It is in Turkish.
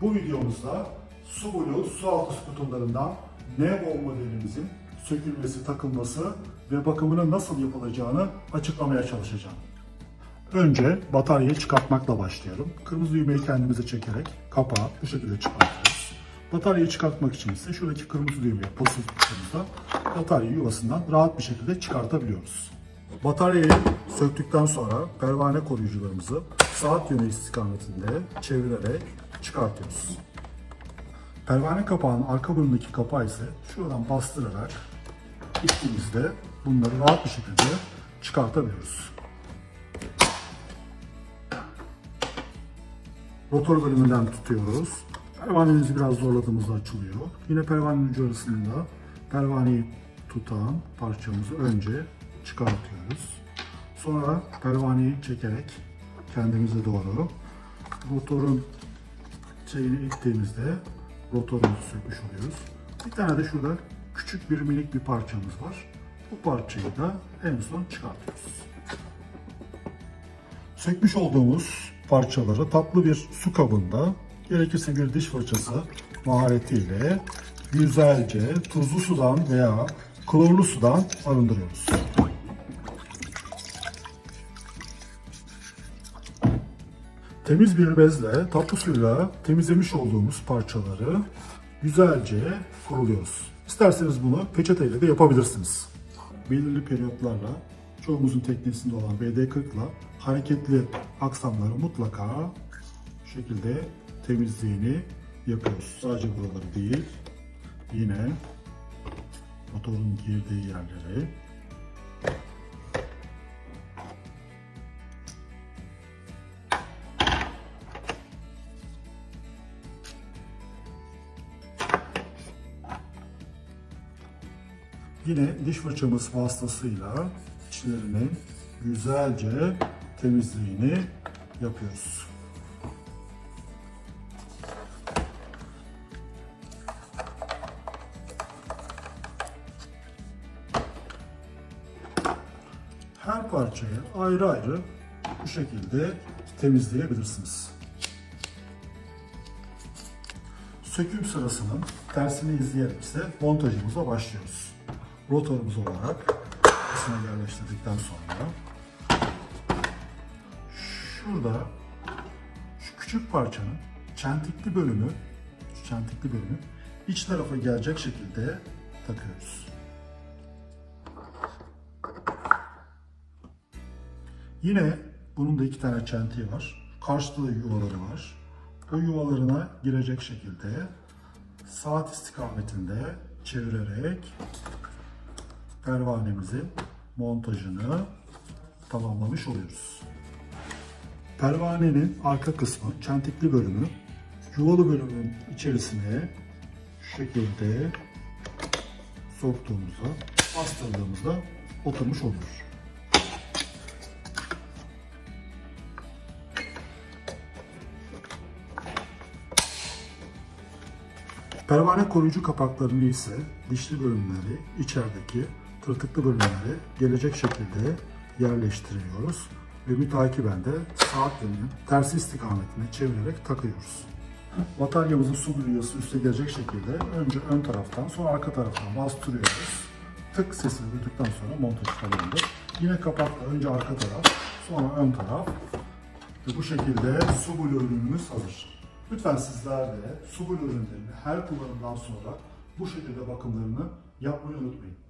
Bu videomuzda su bulu su altı skuterlarından Nevo modelimizin sökülmesi, takılması ve bakımının nasıl yapılacağını açıklamaya çalışacağım. Önce bataryayı çıkartmakla başlayalım. Kırmızı düğmeyi kendimize çekerek kapağı bu şekilde çıkartıyoruz. Bataryayı çıkartmak için ise şuradaki kırmızı düğmeye basılı tuttuğumuzda bataryayı yuvasından rahat bir şekilde çıkartabiliyoruz. Bataryayı söktükten sonra pervane koruyucularımızı saat yönü istikametinde çevirerek çıkartıyoruz. Pervane kapağının arka bölümündeki kapağı ise şuradan bastırarak ittiğimizde bunları rahat bir şekilde çıkartabiliyoruz. Rotor bölümünden tutuyoruz. Pervanemizi biraz zorladığımızda açılıyor. Yine pervanenin ucu arasında pervaneyi tutan parçamızı önce çıkartıyoruz. Sonra pervaneyi çekerek kendimize doğru rotorun şeyini ittiğimizde rotorumuzu sökmüş oluyoruz. Bir tane de şurada küçük bir minik bir parçamız var. Bu parçayı da en son çıkartıyoruz. Sökmüş olduğumuz parçaları tatlı bir su kabında gerekirse bir diş fırçası maharetiyle güzelce tuzlu sudan veya klorlu sudan arındırıyoruz. Temiz bir bezle tatlı suyla temizlemiş olduğumuz parçaları güzelce kuruluyoruz. İsterseniz bunu peçeteyle de yapabilirsiniz. Belirli periyotlarla çoğumuzun teknesinde olan BD40 ile hareketli aksamları mutlaka şekilde temizliğini yapıyoruz. Sadece buraları değil, yine motorun girdiği yerleri Yine diş fırçamız vasıtasıyla içlerini güzelce temizliğini yapıyoruz. Her parçayı ayrı ayrı bu şekilde temizleyebilirsiniz. Söküm sırasının tersini izleyerek ise montajımıza başlıyoruz. Rotorumuz olarak kısmına yerleştirdikten sonra şurada şu küçük parçanın çentikli bölümü şu çentikli bölümü iç tarafa gelecek şekilde takıyoruz. Yine bunun da iki tane çentiği var. Karşıda da yuvaları var. O yuvalarına girecek şekilde saat istikametinde çevirerek pervanemizin montajını tamamlamış oluyoruz. Pervanenin arka kısmı, çentikli bölümü, yuvalı bölümün içerisine şu şekilde soktuğumuzda, bastırdığımızda oturmuş oluyor. Pervane koruyucu kapaklarını ise dişli bölümleri, içerideki tırtıklı bölümleri gelecek şekilde yerleştiriyoruz ve mütakiben de saat yönünün tersi istikametine çevirerek takıyoruz. Bataryamızın su büyüyesi üste gelecek şekilde önce ön taraftan sonra arka taraftan bastırıyoruz. Tık sesini duyduktan sonra montaj tamamdır. Yine kapakla önce arka taraf, sonra ön taraf ve bu şekilde su bulu ürünümüz hazır. Lütfen sizler de su bulu ürünlerini her kullanımdan sonra bu şekilde bakımlarını yapmayı unutmayın.